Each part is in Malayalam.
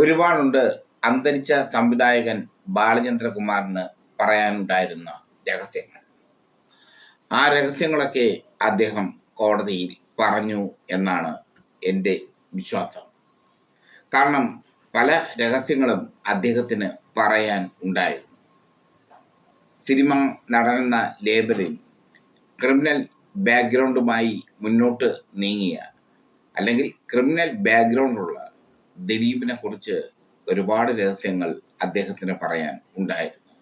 ഒരുപാടുണ്ട് അന്തരിച്ച സംവിധായകൻ ബാലചന്ദ്രകുമാറിന് പറയാനുണ്ടായിരുന്ന രഹസ്യങ്ങൾ. ആ രഹസ്യങ്ങളൊക്കെ അദ്ദേഹം കോടതിയിൽ പറഞ്ഞു എന്നാണ് എന്റെ വിശ്വാസം. കാരണം പല രഹസ്യങ്ങളും അദ്ദേഹത്തിന് പറയാൻ ഉണ്ടായിരുന്നു. സിനിമ നടനെന്ന ലേബലിൽ ക്രിമിനൽ ബാക്ക്ഗ്രൗണ്ടുമായി മുന്നോട്ട് നീങ്ങിയ അല്ലെങ്കിൽ ക്രിമിനൽ ബാക്ക്ഗ്രൗണ്ടുള്ള ദിലീപിനെ കുറിച്ച് ഒരുപാട് രഹസ്യങ്ങൾ അദ്ദേഹത്തിന് പറയാൻ ഉണ്ടായിരുന്നു.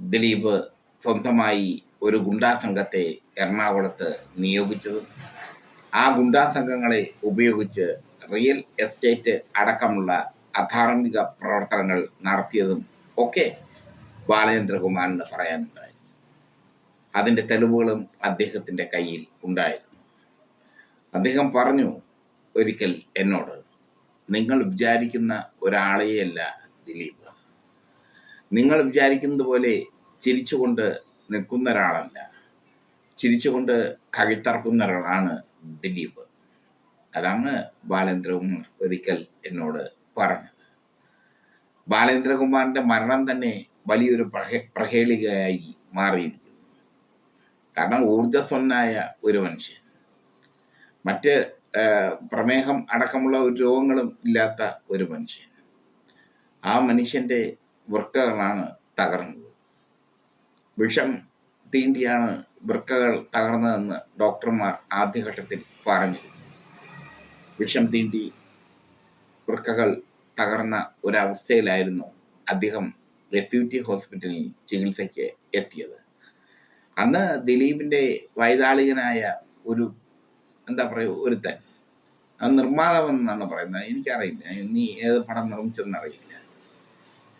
ദിലീപ് സ്വന്തമായി ഒരു ഗുണ്ടാ സംഘത്തെ എറണാകുളത്ത് നിയോഗിച്ചതും. ആ ഗുണ്ടാ സംഘങ്ങളെ ഉപയോഗിച്ച് റിയൽ എസ്റ്റേറ്റ് അടക്കമുള്ള അധാർമിക പ്രവർത്തനങ്ങൾ നടത്തിയതും ഒക്കെ ബാലചന്ദ്രകുമാറിന് പറയാനുണ്ടായി അതിന്റെ തെളിവുകളും അദ്ദേഹത്തിന്റെ കയ്യിൽ ഉണ്ടായിരുന്നു. അദ്ദേഹം പറഞ്ഞു ഒരിക്കൽ എന്നോട് നിങ്ങൾ വിചാരിക്കുന്ന ഒരാളെയല്ല ദിലീപ്. നിങ്ങൾ വിചാരിക്കുന്നത് പോലെ ചിരിച്ചുകൊണ്ട് നിൽക്കുന്ന ഒരാളല്ല. ചിരിച്ചുകൊണ്ട് കവിത്തറക്കുന്ന ഒരാളാണ് ദിലീപ്. അതാണ് ബാലേന്ദ്രകുമാർ ഒരിക്കൽ എന്നോട് പറഞ്ഞത്. ബാലേന്ദ്രകുമാറിന്റെ മരണം തന്നെ വലിയൊരു പ്രഹേളികയായി മാറിയിരിക്കുന്നു. കാരണം ഊർജസ്വനായ ഒരു മനുഷ്യൻ. മറ്റ് പ്രമേഹം അടക്കമുള്ള ഒരു രോഗങ്ങളും ഇല്ലാത്ത ഒരു മനുഷ്യൻ. ആ മനുഷ്യന്റെ വൃക്കകളാണ് തകർന്നത്. വിഷം തീണ്ടിയാണ് വൃക്കകൾ തകർന്നതെന്ന് ഡോക്ടർമാർ ആദ്യഘട്ടത്തിൽ പറഞ്ഞു വിഷം തീണ്ടി വൃക്കകൾ തകർന്ന ഒരവസ്ഥയിലായിരുന്നു അദ്ദേഹം റെസ്യൂറ്റി ഹോസ്പിറ്റലിൽ ചികിത്സയ്ക്ക് എത്തിയത്. അന്ന് ദിലീപിന്റെ വൈതാളികനായ ഒരു എന്താ പറയുക ഒരുത്തൻ. അത് നിർമ്മാതാവൻ എന്നാണ് പറയുന്നത്. എനിക്കറിയില്ല. നീ ഏത് പടം നിർമ്മിച്ചെന്ന് അറിയില്ല.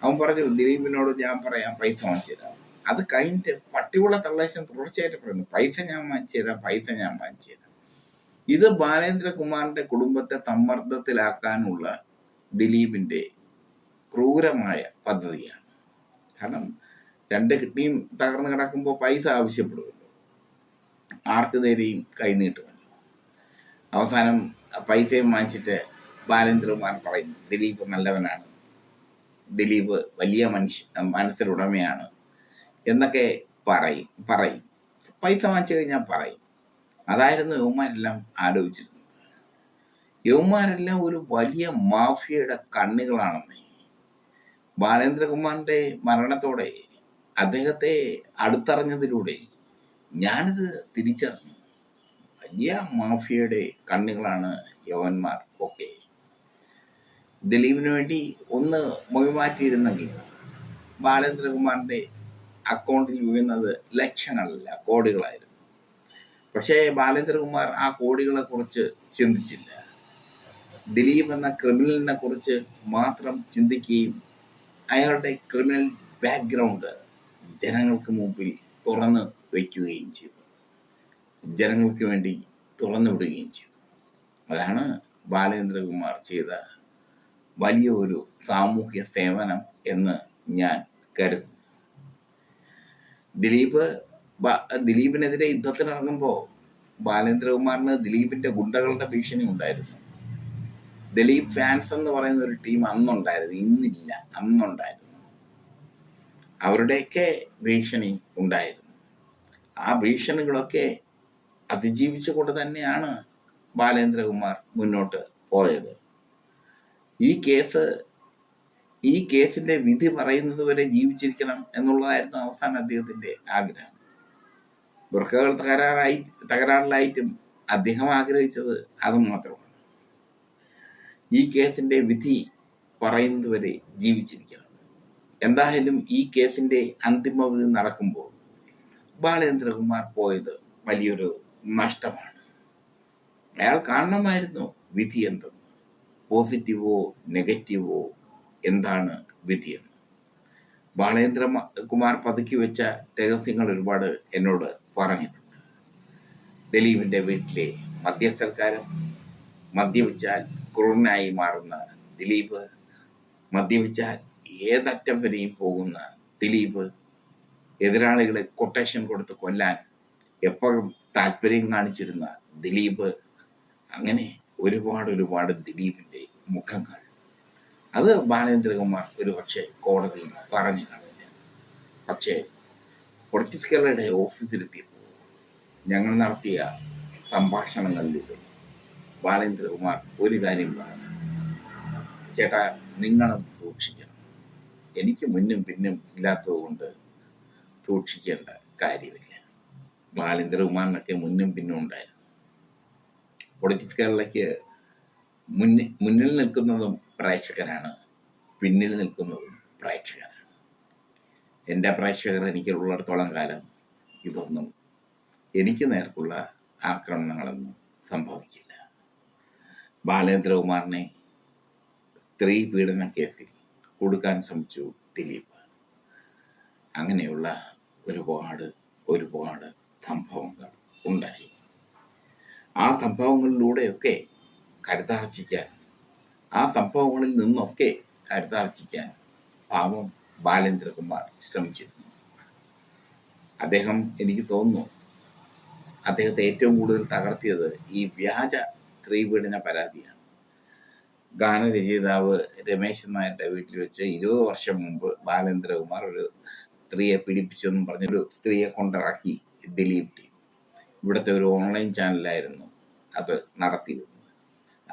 അവൻ പറഞ്ഞു ദിലീപിനോട് ഞാൻ പറയാം പൈസ വാങ്ങിച്ചു തരാം. അത് കഴിഞ്ഞിട്ട് പട്ടികുള്ള തള്ളേശം തുടർച്ചയായിട്ട് പറയുന്നു പൈസ ഞാൻ വാങ്ങിച്ചു തരാം പൈസ ഞാൻ വാങ്ങിച്ചു തരാം. ഇത് ബാലേന്ദ്രകുമാറിന്റെ കുടുംബത്തെ സമ്മർദ്ദത്തിലാക്കാനുള്ള ദിലീപിന്റെ ക്രൂരമായ പദ്ധതിയാണ്. കാരണം രണ്ട് കിഡ്നിയും തകർന്നു കിടക്കുമ്പോൾ പൈസ ആവശ്യപ്പെടുമല്ലോ. ആർക്ക് നേരെയും കൈനീട്ടുമല്ലോ അവസാനം പൈസയും വാങ്ങിച്ചിട്ട് ബാലേന്ദ്രകുമാർ പറയും ദിലീപ് നല്ലവനാണ്. ദിലീപ് വലിയ മനുഷ്യ മനസ്സിലുടമയാണ് എന്നൊക്കെ പറയും പറയും. പൈസ വാങ്ങിച്ചു കഴിഞ്ഞാൽ പറയും. അതായിരുന്നു യൗമാരെല്ലാം ആലോചിച്ചിരുന്നത്. യൗമാരെല്ലാം ഒരു വലിയ മാഫിയയുടെ കണ്ണുകളാണെന്ന്. ബാലേന്ദ്രകുമാറിന്റെ മരണത്തോടെ അദ്ദേഹത്തെ അടുത്തറിഞ്ഞതിലൂടെ ഞാനിത് തിരിച്ചറിഞ്ഞു. വലിയ മാഫിയയുടെ കണ്ണുകളാണ് യവന്മാർ. ഒക്കെ ദിലീപിന് വേണ്ടി ഒന്ന് മൊഴിമാറ്റിയിരുന്നെങ്കിൽ ബാലേന്ദ്രകുമാറിന്റെ അക്കൗണ്ടിൽ വീഴുന്നത് ലക്ഷങ്ങളല്ല കോടികളായിരുന്നു. പക്ഷേ ബാലേന്ദ്രകുമാർ ആ കോടികളെ കുറിച്ച് ചിന്തിച്ചില്ല. ദിലീപ് എന്ന ക്രിമിനലിനെ കുറിച്ച് മാത്രം ചിന്തിക്കുകയും അയാളുടെ ക്രിമിനൽ ബാക്ക്ഗ്രൗണ്ട് ജനങ്ങൾക്ക് മുമ്പിൽ തുറന്ന് വയ്ക്കുകയും ചെയ്തു. ജനങ്ങൾക്ക് വേണ്ടി തുറന്നു വിടുകയും ചെയ്തു. അതാണ് ബാലേന്ദ്രകുമാർ ചെയ്ത വലിയ ഒരു സാമൂഹ്യ സേവനം എന്ന് ഞാൻ കരുതുന്നു. ദിലീപ് ദിലീപിനെതിരെ യുദ്ധത്തിനിറങ്ങുമ്പോൾ ബാലേന്ദ്രകുമാറിന് ദിലീപിന്റെ ഗുണ്ടകളുടെ ഭീഷണി ഉണ്ടായിരുന്നു. ദിലീപ് ഫാൻസ് എന്ന് പറയുന്ന ഒരു ടീം അന്നുണ്ടായിരുന്നു ഇന്നില്ല അന്നുണ്ടായിരുന്നു. അവരുടെയൊക്കെ ഭീഷണി ഉണ്ടായിരുന്നു. ആ ഭീഷണികളൊക്കെ അതിജീവിച്ചുകൊണ്ട് തന്നെയാണ് ബാലേന്ദ്രകുമാർ മുന്നോട്ട് പോയത്. ഈ കേസ് ഈ കേസിന്റെ വിധി പറയുന്നത് വരെ ജീവിച്ചിരിക്കണം എന്നുള്ളതായിരുന്നു അവസാന അദ്ദേഹത്തിന്റെ ആഗ്രഹം. വൃക്കകൾ തകരാറായി തകരാറിലായിട്ടും അദ്ദേഹം ആഗ്രഹിച്ചത് അത് മാത്രമാണ്. ഈ കേസിന്റെ വിധി പറയുന്നത് വരെ ജീവിച്ചിരിക്കണം. എന്തായാലും ഈ കേസിന്റെ അന്തിമ വിധി നടക്കുമ്പോൾ ബാലേന്ദ്രകുമാർ പോയത് വലിയൊരു നഷ്ടമാണ്. അയാൾ കാണണമായിരുന്നു വിധി എന്തെന്ന്. പോസിറ്റീവോ നെഗറ്റീവോ എന്താണ് വിധിയെന്ന് ബാലേന്ദ്ര മ- കുമാർ പതുക്കി വെച്ച രഹസ്യങ്ങൾ ഒരുപാട് എന്നോട് പറഞ്ഞിട്ടുണ്ട്. ദിലീപിന്റെ വീട്ടിലെ മദ്യസൽക്കാരം മദ്യപിച്ചാൽ ക്രൂരനായി മാറുന്ന ദിലീപ് മദ്യപിച്ചാൽ ഏതറ്റം വരെയും പോകുന്ന ദിലീപ് എതിരാളികളെ കൊട്ടേഷൻ കൊടുത്ത് കൊല്ലാൻ എപ്പോഴും താല്പര്യം കാണിച്ചിരുന്ന ദിലീപ് അങ്ങനെ ഒരുപാട് ഒരുപാട് ദിലീപിന്റെ മുഖങ്ങൾ. അത് ബാലേന്ദ്രകുമാർ ഒരു പക്ഷേ കോടതിയിൽ പറഞ്ഞു കാണില്ല പക്ഷേ പൊളിറ്റിക്കലയുടെ ഓഫീസിലെത്തിയപ്പോൾ ഞങ്ങൾ നടത്തിയ സംഭാഷണങ്ങളിലൂടെ ബാലേന്ദ്രകുമാർ ഒരു കാര്യം പറഞ്ഞു. ചേട്ടാ നിങ്ങളും സൂക്ഷിക്കണം. എനിക്ക് മുന്നും പിന്നും ഇല്ലാത്തത് കൊണ്ട് സൂക്ഷിക്കേണ്ട കാര്യമില്ല. ബാലേന്ദ്രകുമാറിനൊക്കെ മുന്നും പിന്നും ഉണ്ടായിരുന്നു. പൊളിറ്റിക്സ് കേരളയ്ക്ക് മുന്നിൽ മുന്നിൽ നിൽക്കുന്നതും പ്രേക്ഷകനാണ് പിന്നിൽ നിൽക്കുന്നതും പ്രേക്ഷകനാണ്. എന്റെ പ്രേക്ഷകർ എനിക്കുള്ളിടത്തോളം കാലം ഇതൊന്നും എനിക്ക് നേർക്കുള്ള ആക്രമണങ്ങളൊന്നും സംഭവിക്കില്ല. ബാലേന്ദ്രകുമാറിനെ സ്ത്രീ പീഡന കേസിൽ കൊടുക്കാൻ ശ്രമിച്ചു ദിലീപ്. അങ്ങനെയുള്ള ഒരുപാട് ഒരുപാട് സംഭവങ്ങൾ ഉണ്ടായി ആ സംഭവങ്ങളിലൂടെയൊക്കെ കരുത്താർജിക്കാൻ ആ സംഭവങ്ങളിൽ നിന്നൊക്കെ കരുത്താർജിക്കാൻ പാവം ബാലേന്ദ്രകുമാർ ശ്രമിച്ചിരുന്നു. അദ്ദേഹം എനിക്ക് തോന്നുന്നു അദ്ദേഹത്തെ ഏറ്റവും കൂടുതൽ തകർത്തിയത് ഈ വ്യാജ സ്ത്രീ പീഡന പരാതിയാണ്. ഗാനരചയിതാവ് രമേശൻ നായരുടെ വീട്ടിൽ വെച്ച് ഇരുപത് വർഷം മുമ്പ് ബാലേന്ദ്രകുമാർ ഒരു സ്ത്രീയെ പീഡിപ്പിച്ചെന്നും പറഞ്ഞൊരു സ്ത്രീയെ കൊണ്ടിറക്കി. ദിലീപ് ടീം ഇവിടുത്തെ ഒരു ഓൺലൈൻ ചാനലായിരുന്നു അത് നടത്തിയിരുന്നത്.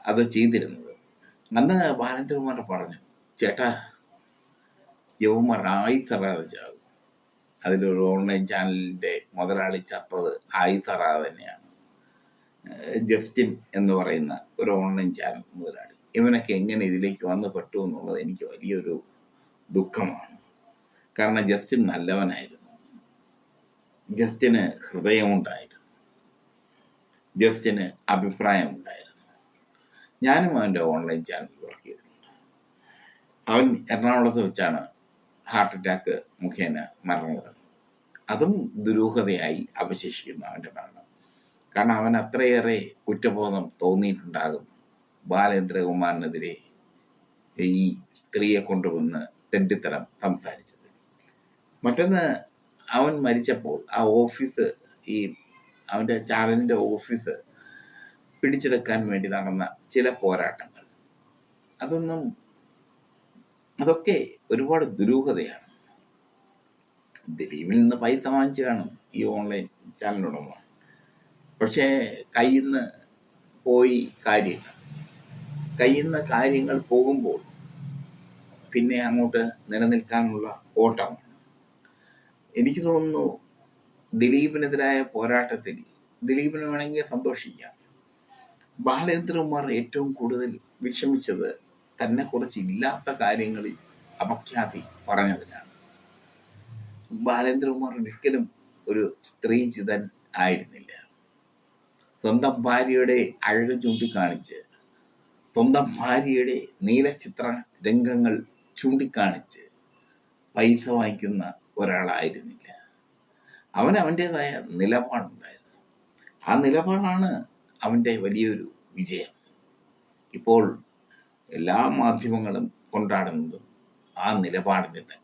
അത് ചെയ്തിരുന്നത്. അന്ന് ബാലചന്ദ്രകുമാർ പറഞ്ഞു ചേട്ടാ യവന്മാർ ആയിത്തറാതെ ചാകും അതിലൊരു ഓൺലൈൻ ചാനലിന്റെ മുതലാളി ചത്തത് ആയിത്തറാതെ തന്നെയാണ്. ജസ്റ്റിൻ എന്ന് പറയുന്ന ഒരു ഓൺലൈൻ ചാനൽ മുതലാളി. ഇവനൊക്കെ എങ്ങനെ ഇതിലേക്ക് വന്ന് പെട്ടു എന്നുള്ളത് എനിക്ക് വലിയൊരു ദുഃഖമാണ്. കാരണം ജസ്റ്റിൻ നല്ലവനായിരുന്നു. ജസ്റ്റിന് ഹൃദയമുണ്ടായിരുന്നു. ജസ്റ്റിന് അഭിപ്രായമുണ്ടായിരുന്നു. ഞാനും അവന്റെ ഓൺലൈൻ ചാനൽ വർക്ക് ചെയ്തിട്ടുണ്ട്. അവൻ എറണാകുളത്ത് വെച്ചാണ് ഹാർട്ട് അറ്റാക്ക് മുഖേന മരണമടഞ്ഞത്. അതും ദുരൂഹതയായി അവശേഷിക്കുന്നു അവന്റെ മരണം. കാരണം അവൻ അത്രയേറെ കുറ്റബോധം തോന്നിയിട്ടുണ്ടാകും. ബാലേന്ദ്രകുമാറിനെതിരെ ഈ സ്ത്രീയെ കൊണ്ടുവന്ന് തെണ്ടിത്തരം സംസാരിച്ചത്. മറ്റൊന്ന് അവൻ മരിച്ചപ്പോൾ ആ ഓഫീസ് ഈ അവന്റെ ചാനലിന്റെ ഓഫീസ് പിടിച്ചെടുക്കാൻ വേണ്ടി നടന്ന ചില പോരാട്ടങ്ങൾ. അതൊന്നും അതൊക്കെ ഒരുപാട് ദുരൂഹതയാണ്. ദിലീപിൽ നിന്ന് പൈസ വാങ്ങിച്ചു കാണും ഈ ഓൺലൈൻ ചാനലുടമ പക്ഷേ കയ്യിൽ നിന്ന് പോയി കാര്യങ്ങൾ കയ്യിൽ നിന്ന് കാര്യങ്ങൾ പോകുമ്പോൾ പിന്നെ അങ്ങോട്ട് നിലനിൽക്കാനുള്ള ഓട്ടമാണ്. എനിക്ക് തോന്നുന്നു ദിലീപിനെതിരായ പോരാട്ടത്തിൽ ദിലീപിന് വേണമെങ്കിൽ സന്തോഷിക്കാം. ബാലചന്ദ്രകുമാർ ഏറ്റവും കൂടുതൽ വിഷമിച്ചത് തന്നെ കുറച്ച് ഇല്ലാത്ത കാര്യങ്ങളിൽ അപഖ്യാതി പറഞ്ഞതിനാണ്. ബാലേന്ദ്രകുമാർ ഒരിക്കലും ഒരു സ്ത്രീ ചിതൻ ആയിരുന്നില്ല. സ്വന്തം ഭാര്യയുടെ അഴക് ചൂണ്ടിക്കാണിച്ച് സ്വന്തം ഭാര്യയുടെ നീലചിത്ര രംഗങ്ങൾ ചൂണ്ടിക്കാണിച്ച് പൈസ വാങ്ങിക്കുന്ന ഒരാളായിരുന്നില്ല. അവൻ അവന്റെതായ നിലപാടുണ്ടായിരുന്നു. ആ നിലപാടാണ് അവന്റെ വലിയൊരു വിജയം. ഇപ്പോൾ എല്ലാ മാധ്യമങ്ങളും കൊണ്ടാടുന്നതും ആ നിലപാടിനെ തന്നെ.